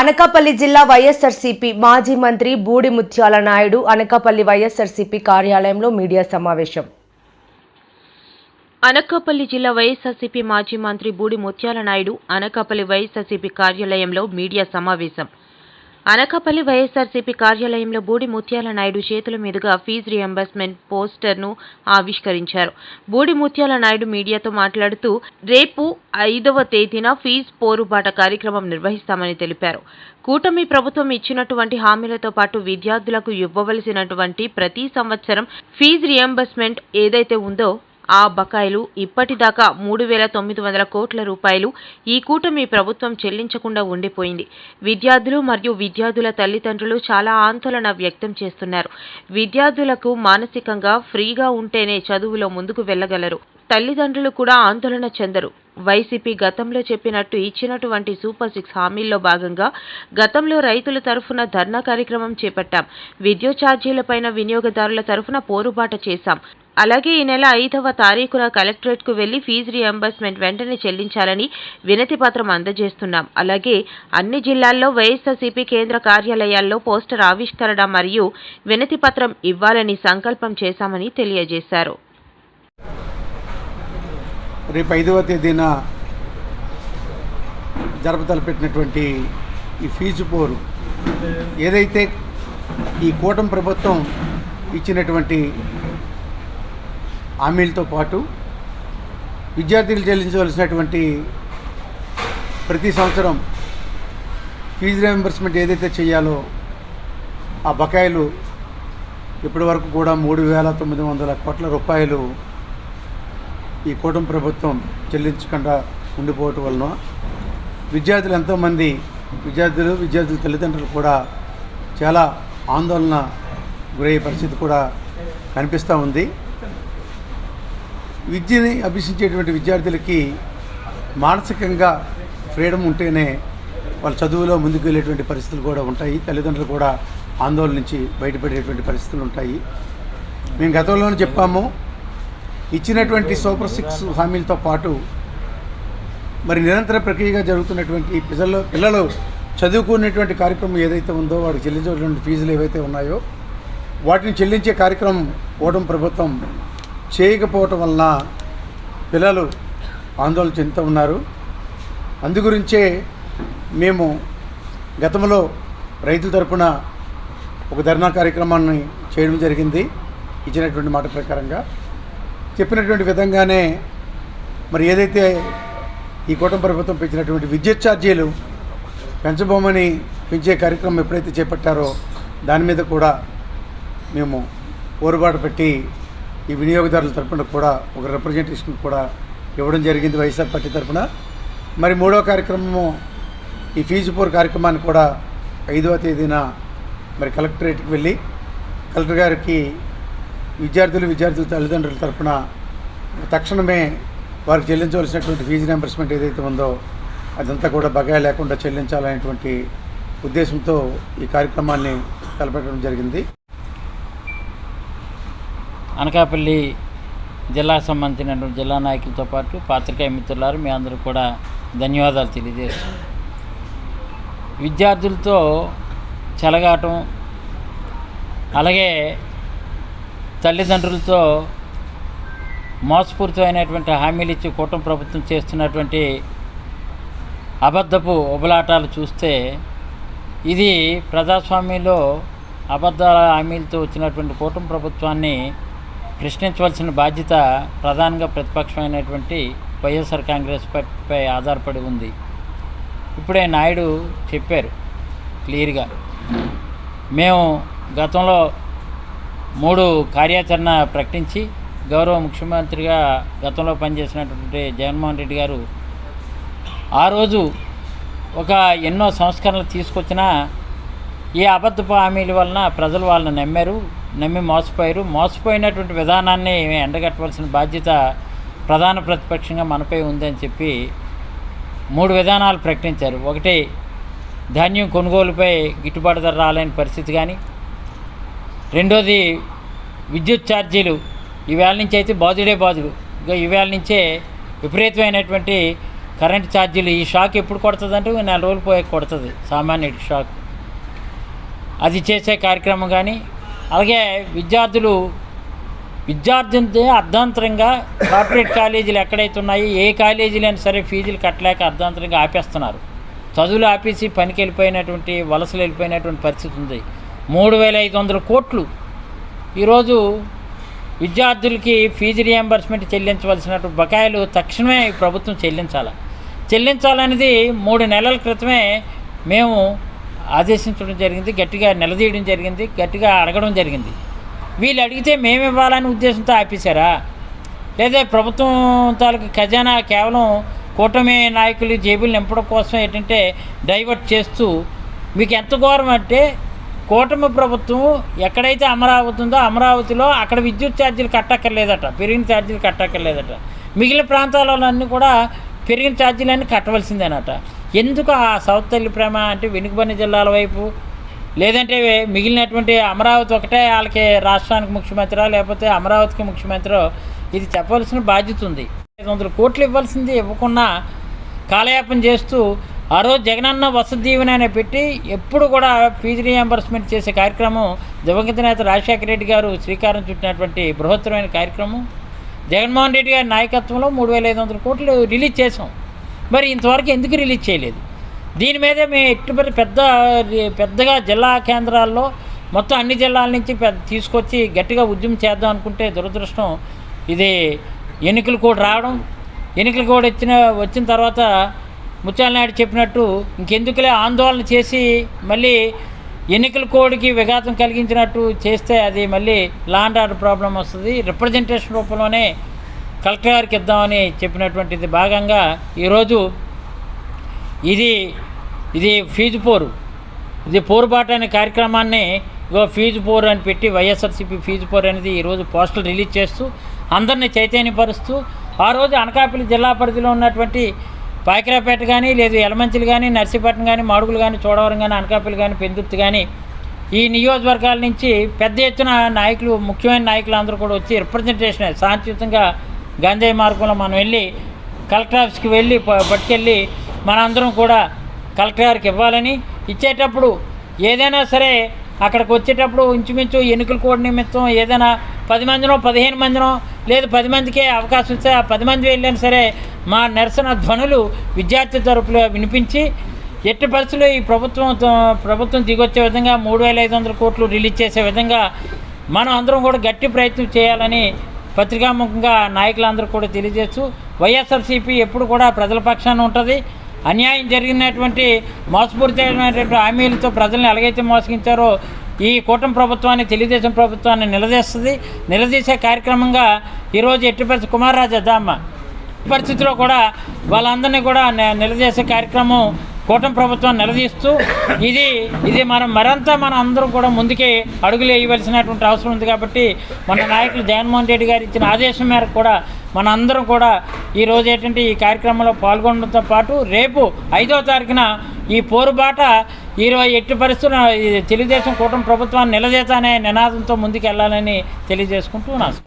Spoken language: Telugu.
అనకాపల్లి జిల్లా వైఎస్ఆర్సీపీ మాజీ మంత్రి బూడి ముత్యాల నాయుడు అనకాపల్లి వైఎస్ఆర్సీపీ కార్యాలయంలో మీడియా సమావేశం. అనకాపల్లి జిల్లా వైఎస్ఆర్సీపీ మాజీ మంత్రి బూడి ముత్యాల నాయుడు అనకాపల్లి వైఎస్ఆర్సీపీ కార్యాలయంలో మీడియా సమావేశం. అనకాపల్లి వైఎస్ఆర్సీపీ కార్యాలయంలో బూడి ముత్యాల నాయుడు చేతుల మీదుగా ఫీజు రియంబర్స్మెంట్ పోస్టర్ను ఆవిష్కరించారు. బూడి ముత్యాల నాయుడు మీడియాతో మాట్లాడుతూ రేపు ఐదవ తేదీన ఫీజు పోరుబాట కార్యక్రమం నిర్వహిస్తామని తెలిపారు. కూటమి ప్రభుత్వం ఇచ్చినటువంటి హామీలతో పాటు విద్యార్థులకు ఇవ్వవలసినటువంటి ప్రతి సంవత్సరం ఫీజు రియంబర్స్మెంట్ ఏదైతే ఉందో ఆ బకాయిలు ఇప్పటిదాకా మూడు వేల తొమ్మిది వందల కోట్ల రూపాయలు. ఈ కూటమి ప్రభుత్వం చెల్లించకుండా ఉండిపోయింది. విద్యార్థులు మరియు విద్యార్థుల తల్లిదండ్రులు చాలా ఆందోళన వ్యక్తం చేస్తున్నారు. విద్యార్థులకు మానసికంగా ఫ్రీగా ఉంటేనే చదువులో ముందుకు వెళ్ళగలరు. తల్లిదండ్రులు కూడా ఆందోళన చెందరు. వైసీపీ గతంలో చెప్పినట్టు ఇచ్చినటువంటి సూపర్ సిక్స్ హామీల్లో భాగంగా గతంలో రైతుల తరఫున ధర్నా కార్యక్రమం చేపట్టాం. విద్యుత్ ఛార్జీలపైన వినియోగదారుల తరఫున పోరుబాట చేశాం. అలాగే ఈ నెల ఐదవ తారీఖున కలెక్టరేట్కు వెళ్ళి ఫీజు రియంబర్స్మెంట్ వెంటనే చెల్లించాలని వినతి పత్రం అందజేస్తున్నాం. అలాగే అన్ని జిల్లాల్లో వైఎస్ఆర్సీపీ కేంద్ర కార్యాలయాల్లో పోస్టర్ ఆవిష్కరణ మరియు వినతి పత్రం ఇవ్వాలని సంకల్పం చేశామని తెలియజేశారు. రేపు ఐదవ తేదీన జరపతలపెట్టినటువంటి ఈ ఫీజు పోరు ఏదైతే ఈ కూటమి ప్రభుత్వం ఇచ్చినటువంటి హామీలతో పాటు విద్యార్థులు చెల్లించవలసినటువంటి ప్రతి సంవత్సరం ఫీజు రీఎంబర్స్మెంట్ ఏదైతే చేయాలో ఆ బకాయిలు ఇప్పటి వరకు కూడా మూడు వేల తొమ్మిది వందల కోట్ల రూపాయలు ఈ కూటమి ప్రభుత్వం చెల్లించకుండా ఉండిపోవటం వలన విద్యార్థులు ఎంతోమంది విద్యార్థులు విద్యార్థుల తల్లిదండ్రులు కూడా చాలా ఆందోళన గురయ్యే పరిస్థితి కూడా కనిపిస్తూ ఉంది. విద్యని అభ్యసించేటువంటి విద్యార్థులకి మానసికంగా ఫ్రీడమ్ ఉంటేనే వాళ్ళ చదువులో ముందుకు వెళ్ళేటువంటి పరిస్థితులు కూడా ఉంటాయి. తల్లిదండ్రులు కూడా ఆందోళన నుంచి బయటపడేటువంటి పరిస్థితులు ఉంటాయి. మేము గతంలోనే చెప్పాము ఇచ్చినటువంటి సూపర్ సిక్స్ హామీలతో పాటు మరి నిరంతర ప్రక్రియగా జరుగుతున్నటువంటి పిల్లలు పిల్లలు చదువుకునేటువంటి కార్యక్రమం ఏదైతే ఉందో వాడికి చెల్లించేటువంటి ఫీజులు ఏవైతే ఉన్నాయో వాటిని చెల్లించే కార్యక్రమం ఓటమి ప్రభుత్వం చేయకపోవటం వలన పిల్లలు ఆందోళన చెందుతూ ఉన్నారు. అందుగురించే మేము గతంలో రైతుల తరపున ఒక ధర్నా కార్యక్రమాన్ని చేయడం జరిగింది. ఇచ్చినటువంటి మాట ప్రకారంగా చెప్పినటువంటి విధంగానే మరి ఏదైతే ఈ కూటమి ప్రభుత్వం పెంచినటువంటి విద్యుత్ ఛార్జీలు పెంచబోమని పెంచే కార్యక్రమం ఎప్పుడైతే చేపట్టారో దాని మీద కూడా మేము పోరుబాటు పెట్టి ఈ వినియోగదారుల తరపున కూడా ఒక రిప్రజెంటేషన్ కూడా ఇవ్వడం జరిగింది వైఎస్ఆర్ పార్టీ తరపున. మరి మూడో కార్యక్రమము ఈ ఫీజు పోర్ కార్యక్రమాన్ని కూడా ఐదవ తేదీన మరి కలెక్టరేట్కి వెళ్ళి కలెక్టర్ గారికి విద్యార్థులు విద్యార్థుల తల్లిదండ్రుల తరపున తక్షణమే వారికి చెల్లించవలసినటువంటి ఫీజు రియంబర్స్మెంట్ ఏదైతే ఉందో అదంతా కూడా బకాయి లేకుండా చెల్లించాలనేటువంటి ఉద్దేశంతో ఈ కార్యక్రమాన్ని తలపెట్టడం జరిగింది. అనకాపల్లి జిల్లాకు సంబంధించినటువంటి జిల్లా నాయకులతో పాటు పాత్రికేయ మిత్రులారు మీ అందరూ కూడా ధన్యవాదాలు తెలియజేస్తున్నాం విద్యార్థులతో చెలగాటం అలాగే తల్లిదండ్రులతో మోసపూరితమైనటువంటి హామీలు ఇచ్చి కూటమి ప్రభుత్వం చేస్తున్నటువంటి అబద్ధపు ఉబలాటాలు చూస్తే ఇది ప్రజాస్వామ్యంలో అబద్ధాల హామీలతో వచ్చినటువంటి కూటమి ప్రభుత్వాన్ని ప్రశ్నించవలసిన బాధ్యత ప్రధానంగా ప్రతిపక్షమైనటువంటి వైఎస్ఆర్ కాంగ్రెస్ పార్టీపై ఆధారపడి ఉంది. ఇప్పుడే నాయుడు చెప్పారు క్లియర్గా. మేము గతంలో మూడు కార్యాచరణ ప్రకటించి గౌరవ ముఖ్యమంత్రిగా గతంలో పనిచేసినటువంటి జగన్మోహన్ రెడ్డి గారు ఆ రోజు ఒక ఎన్నో సంస్కరణలు తీసుకొచ్చినా ఈ అబద్ధపు హామీల వలన ప్రజలు వాళ్ళని నమ్మారు. నమ్మి మోసపోయారు. మోసపోయినటువంటి విధానాన్ని ఎండగట్టవలసిన బాధ్యత ప్రధాన ప్రతిపక్షంగా మనపై ఉందని చెప్పి మూడు విధానాలు ప్రకటించారు. ఒకటి ధాన్యం కొనుగోలుపై గిట్టుబాటు ధర రాలేని పరిస్థితి కానీ. రెండోది విద్యుత్ ఛార్జీలు ఈవేళ నుంచి అయితే బాధుడే బాధుడు ఇక ఈవేళ నుంచే విపరీతమైనటువంటి కరెంట్ ఛార్జీలు ఈ షాక్ ఎప్పుడు కొడుతుంది అంటే నెల రోజులు పోయే కొడుతుంది సామాన్యుడి షాక్. అది చేసే కార్యక్రమం కానీ అలాగే విద్యార్థులు విద్యార్థులతో అర్ధాంతరంగా కార్పొరేట్ కాలేజీలు ఎక్కడైతే ఉన్నాయో ఏ కాలేజీలు అయినా సరే ఫీజులు కట్టలేక అర్ధాంతరంగా ఆపేస్తున్నారు. చదువులు ఆపేసి పనికి వెళ్ళిపోయినటువంటి వలసలు వెళ్ళిపోయినటువంటి పరిస్థితి ఉంది. మూడు వేల ఐదు వందల కోట్లు. ఈరోజు విద్యార్థులకి ఫీజు రియంబర్స్మెంట్ చెల్లించవలసినటువంటి బకాయిలు తక్షణమే ప్రభుత్వం చెల్లించాలి. చెల్లించాలనేది మూడు నెలల క్రితమే మేము ఆదేశించడం జరిగింది గట్టిగా నిలదీయడం జరిగింది గట్టిగా అడగడం జరిగింది. వీళ్ళు అడిగితే మేము ఇవ్వాలనే ఉద్దేశంతో ఆపేశారా? లేదా ప్రభుత్వం తాలూకు ఖజానా కేవలం కూటమి నాయకులు జేబులు నింపడం కోసం ఏంటంటే డైవర్ట్ చేస్తూ మీకు ఎంత ఘోరం అంటే కూటమి ప్రభుత్వం ఎక్కడైతే అమరావతి ఉందో అమరావతిలో అక్కడ విద్యుత్ ఛార్జీలు కట్టక్కర్లేదట పెరిగిన ఛార్జీలు కట్టక్కర్లేదట. మిగిలిన ప్రాంతాలన్నీ కూడా పెరిగిన ఛార్జీలన్నీ కట్టవలసిందేనట. ఎందుకు ఆ సౌత్ తల్లి ప్రేమ అంటే వెనుకబడిన జిల్లాల వైపు? లేదంటే మిగిలినటువంటి అమరావతి ఒకటే వాళ్ళకి రాష్ట్రానికి ముఖ్యమంత్రి లేకపోతే అమరావతికి ముఖ్యమంత్రి ఇది చెప్పవలసిన బాధ్యత ఉంది. ఐదు వందల కోట్లు ఇవ్వాల్సింది ఇవ్వకుండా కాలయాపన చేస్తూ ఆ రోజు జగనన్న వసతి దీవెన పెట్టి ఎప్పుడు కూడా ఫీజు రియంబర్స్మెంట్ చేసే కార్యక్రమం దివంగత నేత రాజశేఖర రెడ్డి గారు శ్రీకారం చుట్టినటువంటి బృహత్తరమైన కార్యక్రమం. జగన్మోహన్ రెడ్డి గారి నాయకత్వంలో మూడు వేల ఐదు వందల కోట్లు రిలీజ్ చేసాం మరి ఇంతవరకు ఎందుకు రిలీజ్ చేయలేదు? దీని మీద మేము ఎట్టుబడి పెద్ద పెద్దగా జిల్లా కేంద్రాల్లో మొత్తం అన్ని జిల్లాల నుంచి పెద్ద తీసుకొచ్చి గట్టిగా ఉద్యమం చేద్దాం అనుకుంటే దురదృష్టం ఇది. ఎన్నికలు కూడా రావడం ఎన్నికలు కూడా వచ్చిన వచ్చిన తర్వాత ముత్యాల నాయుడు చెప్పినట్టు ఇంకెందుకులే ఆందోళన చేసి మళ్ళీ ఎన్నికల కోడ్కి విఘాతం కలిగించినట్టు చేస్తే అది మళ్ళీ లాండ్ ఆర్డర్ ప్రాబ్లం వస్తుంది. రిప్రజెంటేషన్ రూపంలోనే కలెక్టర్ గారికి ఇద్దామని చెప్పినటువంటిది భాగంగా ఈరోజు ఇది ఇది ఫీజు పోరు. ఇది పోరుబాట అనే కార్యక్రమాన్ని ఇగో ఫీజు పోరు అని పెట్టి వైఎస్ఆర్సీపీ ఫీజు పోరు అనేది ఈరోజు పోస్టులు రిలీజ్ చేస్తూ అందరినీ చైతన్యపరుస్తూ ఆ రోజు అనకాపల్లి జిల్లా పరిధిలో ఉన్నటువంటి పాకిరాపేట కానీ లేదు ఎలమంచిలు కానీ నర్సీపట్నం కానీ మాడుగులు కానీ చోడవరం కానీ అనకాపల్లి కానీ పెందుర్తి కానీ ఈ నియోజకవర్గాల నుంచి పెద్ద ఎత్తున నాయకులు ముఖ్యమైన నాయకులు అందరూ కూడా వచ్చి రిప్రజెంటేషన్ శాంతియుతంగా గంజాయి మార్గంలో మనం వెళ్ళి కలెక్టర్ ఆఫీస్కి వెళ్ళి ప- పట్టుకెళ్ళి మనందరం కూడా కలెక్టర్ గారికి ఇవ్వాలని ఇచ్చేటప్పుడు ఏదైనా సరే అక్కడికి వచ్చేటప్పుడు ఇంచుమించు ఎన్నికల కోడ్ నిమిత్తం ఏదైనా పది మందినో పదిహేను మందినో లేదు పది మందికే అవకాశం ఇస్తే ఆ పది మంది వెళ్ళినా సరే మా నిరసన ధ్వనులు విద్యార్థి తరపులో వినిపించి ఎట్టి పరిస్థితుల్లో ఈ ప్రభుత్వం ప్రభుత్వం దిగొచ్చే విధంగా మూడు వేల ఐదు వందల కోట్లు రిలీజ్ చేసే విధంగా మనం అందరం కూడా గట్టి ప్రయత్నం చేయాలని పత్రికాముఖంగా నాయకులందరూ కూడా తెలియజేస్తూ వైఎస్ఆర్సీపీ ఎప్పుడు కూడా ప్రజల పక్షాన ఉంటుంది. అన్యాయం జరిగినటువంటి మోసపూరితమైనటువంటి హామీలతో ప్రజల్ని ఎలాగైతే మోసగించారో ఈ కూటమి ప్రభుత్వాన్ని తెలుగుదేశం ప్రభుత్వాన్ని నిలదీస్తుంది. నిలదీసే కార్యక్రమంగా ఈరోజు ఎట్టిపరిచి కుమారరాజు దామ్మ పరిస్థితిలో కూడా వాళ్ళందరినీ కూడా నిలదీసే కార్యక్రమం కూటమి ప్రభుత్వం నిలదీస్తూ ఇది ఇది మనం మరింత మనం అందరం కూడా ముందుకే అడుగులు వేయవలసినటువంటి అవసరం ఉంది కాబట్టి మన నాయకులు జగన్మోహన్ రెడ్డి గారు ఇచ్చిన ఆదేశం మేరకు కూడా మన అందరం కూడా ఈరోజు ఏంటంటే ఈ కార్యక్రమంలో పాల్గొనడంతో పాటు రేపు ఐదో తారీఖున ఈ పోరుబాట ఇరవై ఎట్టి పరిస్థితుల్లో తెలుగుదేశం కూటమి ప్రభుత్వాన్ని నిలదీతానే నినాదంతో ముందుకు వెళ్ళాలని తెలియజేసుకుంటూ నా